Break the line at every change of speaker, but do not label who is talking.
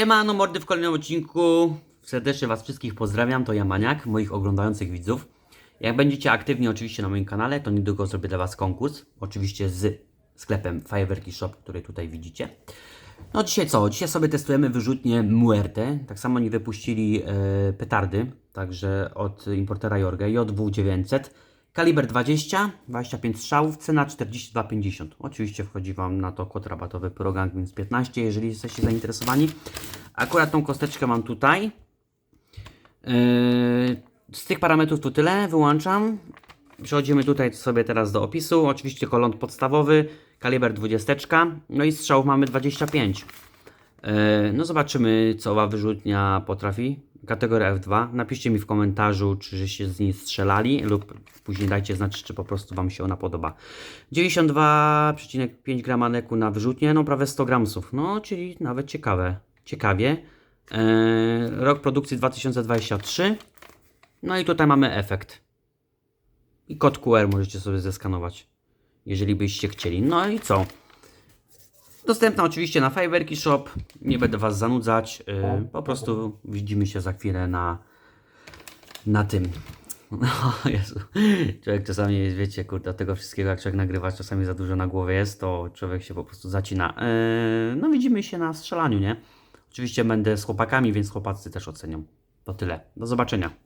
Siemano mordy w kolejnym odcinku. Serdecznie Was wszystkich pozdrawiam, to ja Maniak, moich oglądających widzów. Jak będziecie aktywni oczywiście na moim kanale, to niedługo zrobię dla Was konkurs. Oczywiście z sklepem Fireworki Shop, który tutaj widzicie. No dzisiaj co? Dzisiaj sobie testujemy wyrzutnię Muerte. Tak samo oni wypuścili e, petardy, także od importera Jorge J2900. Kaliber 20, 25 strzałów, cena 42,50. Oczywiście wchodzi Wam na to kod rabatowy Progang minus 15, jeżeli jesteście zainteresowani. Akurat tą kosteczkę mam tutaj. Yy, z tych parametrów to tyle, wyłączam. Przechodzimy tutaj sobie teraz do opisu. Oczywiście kolon podstawowy, kaliber 20, no i strzałów mamy 25. Yy, No zobaczymy, co owa wyrzutnia potrafi. Kategoria F2. Napiszcie mi w komentarzu, czy żeście z niej strzelali, lub później dajcie znać, czy po prostu Wam się ona podoba. 92,5 grama neku na wyrzutnię, no prawie 100 gramsów. No, czyli nawet ciekawe. Ciekawie. Eee, rok produkcji 2023. No i tutaj mamy efekt. I kod QR możecie sobie zeskanować, jeżeli byście chcieli. No i co? Dostępna oczywiście na Fiverki Shop. Nie będę Was zanudzać. Yy, po prostu widzimy się za chwilę na, na tym. No, Jezu. Człowiek czasami, wiecie, kurde, tego wszystkiego, jak człowiek nagrywa, czasami za dużo na głowie jest, to człowiek się po prostu zacina. Yy, no, widzimy się na strzelaniu, nie? Oczywiście będę z chłopakami, więc chłopacy też ocenią. To tyle. Do zobaczenia.